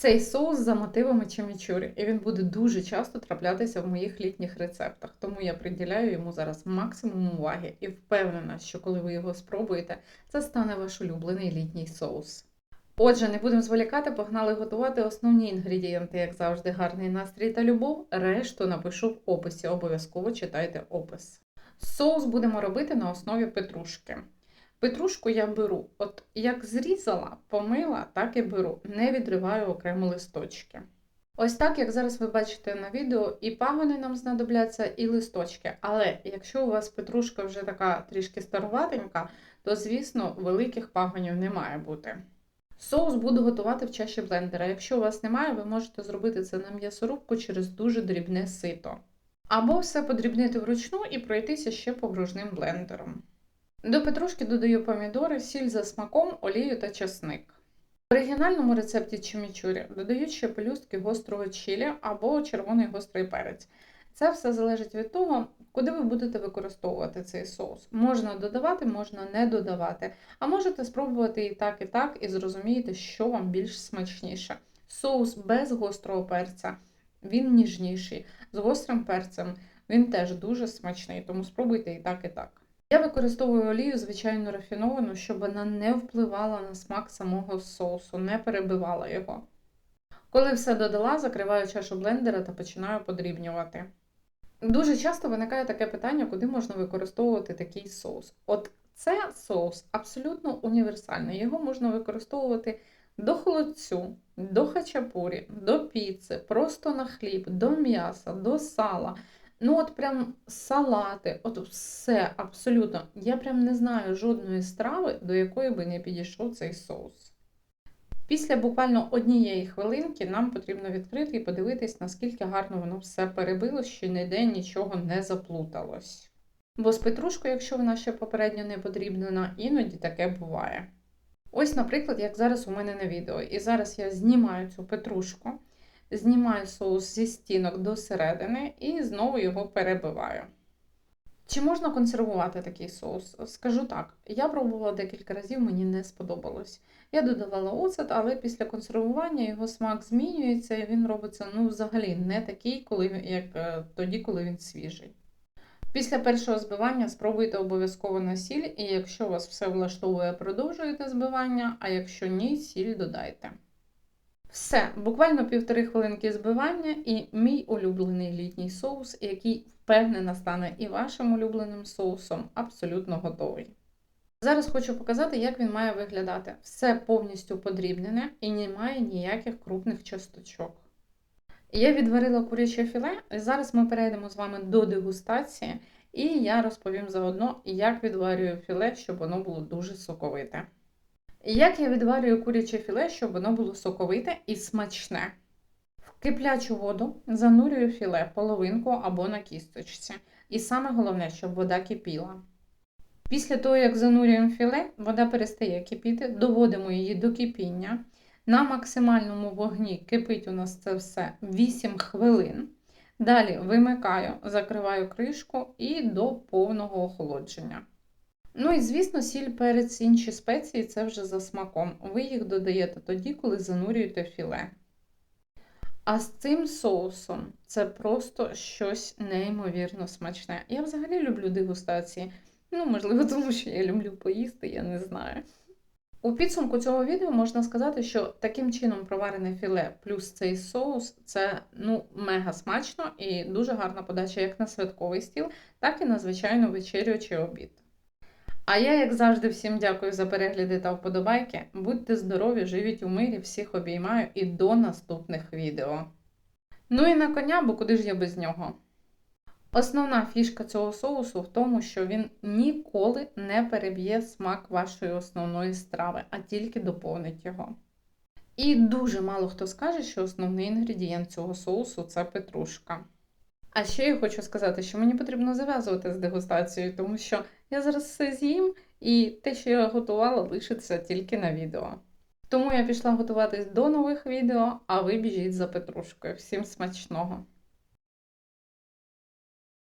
Цей соус за мотивами чимічурі, і він буде дуже часто траплятися в моїх літніх рецептах, тому я приділяю йому зараз максимум уваги і впевнена, що коли ви його спробуєте, це стане ваш улюблений літній соус. Отже, не будемо зволікати, погнали готувати основні інгредієнти, як завжди, гарний настрій та любов. Решту напишу в описі, обов'язково читайте опис. Соус будемо робити на основі петрушки. Петрушку я беру, от як зрізала, помила, так і беру, не відриваю окремо листочки. Ось так, як зараз ви бачите на відео, і пагони нам знадобляться, і листочки. Але якщо у вас петрушка вже така трішки старуватенька, то, звісно, великих пагонів не має бути. Соус буду готувати в чаші блендера. Якщо у вас немає, ви можете зробити це на м'ясорубку через дуже дрібне сито. Або все подрібнити вручну і пройтися ще погружним блендером. До петрушки додаю помідори, сіль за смаком, олію та часник. В оригінальному рецепті чимічурі додають ще пелюстки гострого чилі або червоний гострий перець. Це все залежить від того, куди ви будете використовувати цей соус. Можна додавати, можна не додавати, а можете спробувати і так, і так, і зрозумієте, що вам більш смачніше. Соус без гострого перця, він ніжніший, з гострим перцем він теж дуже смачний, тому спробуйте і так, і так. Я використовую олію, звичайно, рафіновану, щоб вона не впливала на смак самого соусу, не перебивала його. Коли все додала, закриваю чашу блендера та починаю подрібнювати. Дуже часто виникає таке питання, куди можна використовувати такий соус. От це соус абсолютно універсальний. Його можна використовувати до холодцю, до хачапурі, до піци, просто на хліб, до м'яса, до сала. Ну, от прям салати, от все абсолютно. Я прям не знаю жодної страви, до якої би не підійшов цей соус. Після буквально однієї хвилинки нам потрібно відкрити і подивитись, наскільки гарно воно все перебило, що ніде нічого не заплуталось. Бо з петрушкою, якщо вона ще попередньо не подрібнена, іноді таке буває. Ось, наприклад, як зараз у мене на відео. І зараз я знімаю цю петрушку, знімаю соус зі стінок до середини і знову його перебиваю. Чи можна консервувати такий соус? Скажу так, я пробувала декілька разів, мені не сподобалось. Я додавала оцет, але після консервування його смак змінюється і він робиться ну, взагалі не такий, коли, як е, тоді, коли він свіжий. Після першого збивання спробуйте обов'язково на сіль, і якщо вас все влаштовує, продовжуєте збивання, а якщо ні, сіль додайте. Все, буквально півтори хвилинки збивання і мій улюблений літній соус, який впевнена стане і вашим улюбленим соусом, абсолютно готовий. Зараз хочу показати, як він має виглядати. Все повністю подрібнене і немає ніяких крупних часточок. Я відварила куряче філе, і зараз ми перейдемо з вами до дегустації, і я розповім заодно, як відварюю філе, щоб воно було дуже соковите. Як я відварюю куряче філе, щоб воно було соковите і смачне. В киплячу воду занурюю філе половинку або на кісточці. І саме головне, щоб вода кипіла. Після того, як занурюємо філе, вода перестає кипіти, доводимо її до кипіння. На максимальному вогні кипить у нас це все 8 хвилин. Далі вимикаю, закриваю кришку і до повного охолодження. Ну і, звісно, сіль, перець, інші спеції це вже за смаком. Ви їх додаєте тоді, коли занурюєте філе. А з цим соусом це просто щось неймовірно смачне. Я взагалі люблю дегустації. Ну, можливо, тому що я люблю поїсти, я не знаю. У підсумку цього відео можна сказати, що таким чином проварене філе плюс цей соус це ну, мега смачно і дуже гарна подача як на святковий стіл, так і на звичайну вечерю чи обід. А я, як завжди, всім дякую за перегляди та вподобайки. Будьте здорові, живіть у мирі, всіх обіймаю і до наступних відео. Ну і на коня, бо куди ж я без нього? Основна фішка цього соусу в тому, що він ніколи не переб'є смак вашої основної страви, а тільки доповнить його. І дуже мало хто скаже, що основний інгредієнт цього соусу це петрушка. А ще я хочу сказати, що мені потрібно зав'язувати з дегустацією, тому що я зараз все з'їм, і те, що я готувала, лишиться тільки на відео. Тому я пішла готуватись до нових відео, а ви біжіть за петрушкою. Всім смачного!